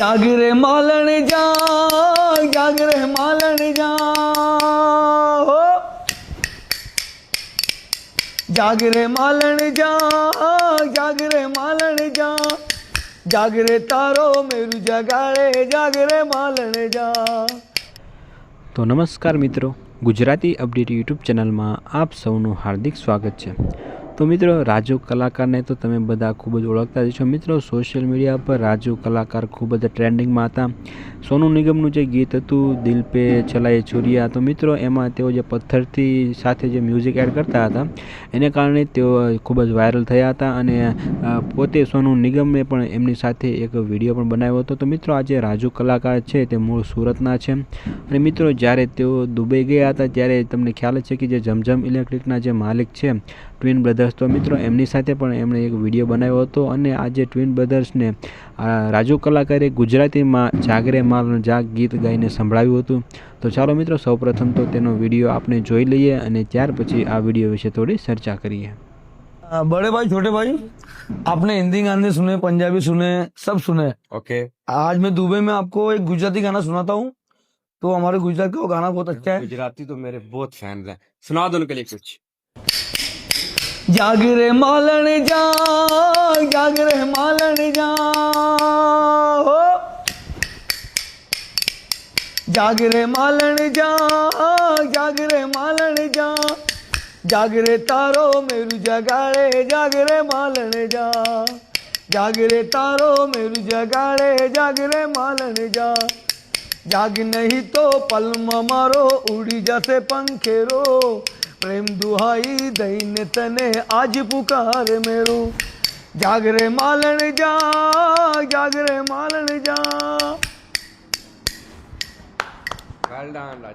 જાગ રે માલણ જા જાગ રે માલણ જા જાગ રે માલણ જા જાગ રે માલણ જા જાગ રે તારો મેરું જગાડે, જાગ રે માલણ જા તો નમસ્કાર મિત્રો, ગુજરાતી અપડેટ યુટ્યુબ ચેનલમાં આપ સૌનું હાર્દિક સ્વાગત છે. તો મિત્રો, રાજુ કલાકારને તો તમે બધા ખૂબ જ ઓળખતા જ છો. મિત્રો સોશિયલ મીડિયા પર રાજુ કલાકાર ખૂબ જ ટ્રેન્ડિંગમાં હતા. સોનુ નિગમનું જે ગીત હતું, દિલ પે ચલાએ છુરિયા, તો મિત્રો એમાં તેઓ જે પથ્થરથી સાથે જે મ્યુઝિક એડ કરતા હતા, એને કારણે તેઓ ખૂબ જ વાયરલ થયા હતા અને પોતે સોનુ નિગમે પણ એમની સાથે એક વીડિયો પણ બનાવ્યો હતો. તો મિત્રો આજે રાજુ કલાકાર છે, તે મૂળ સુરતના છે. અને મિત્રો જ્યારે તેઓ દુબઈ ગયા હતા, ત્યારે તમને ખ્યાલ છે કે જે જમજમ ઇલેક્ટ્રિકના જે માલિક છે, ટ્વિન બ્રધર્સ, તો મિત્રો એમની સાથે પણ એમણે એક વીડિયો બનાવ્યો હતો અને આજે ટ્વિન બ્રધર્સને રાજુ કલાકારે ગુજરાતીમાં જાગરે માલ જાગ ગીત ગાઈને સંભળાવ્યું હતું તો ચાલો મિત્રો સૌપ્રથમ તો તેનો વિડીયો આપણે જોઈ લઈએ અને ત્યાર પછી આ વિડીયો વિશે થોડી ચર્ચા કરીએ आ, बड़े भाई छोटे भाई आपने हिंदी गाने सुने पंजाबी सुने सब सुने ओके आज मैं दुबई में आपको एक गुजराती गाना सुनाता हूँ तो हमारे गुजरात का वो गाना बहुत अच्छा है गुजराती तो मेरे बहुत फैंस हैं सुना दो उनके लिए कुछ जाग रे मालण जाग जाग જાગરે માલણ જા જાગરે માલણ જા. જાગરે તારો મેરુ જગાડે જાગરે માલણ જા. જાગરે તારો મેરુ જગાડે જાગરે માલણ જા. જાગ નહીં તો પલમ મારો ઉડી જશે પંખેરો. પ્રેમ દુહાઈ દઈને તને આજ પુકાર મેરો. જાગરે માલણ જા જાગરે માલણ જા. ડાલડા આંડા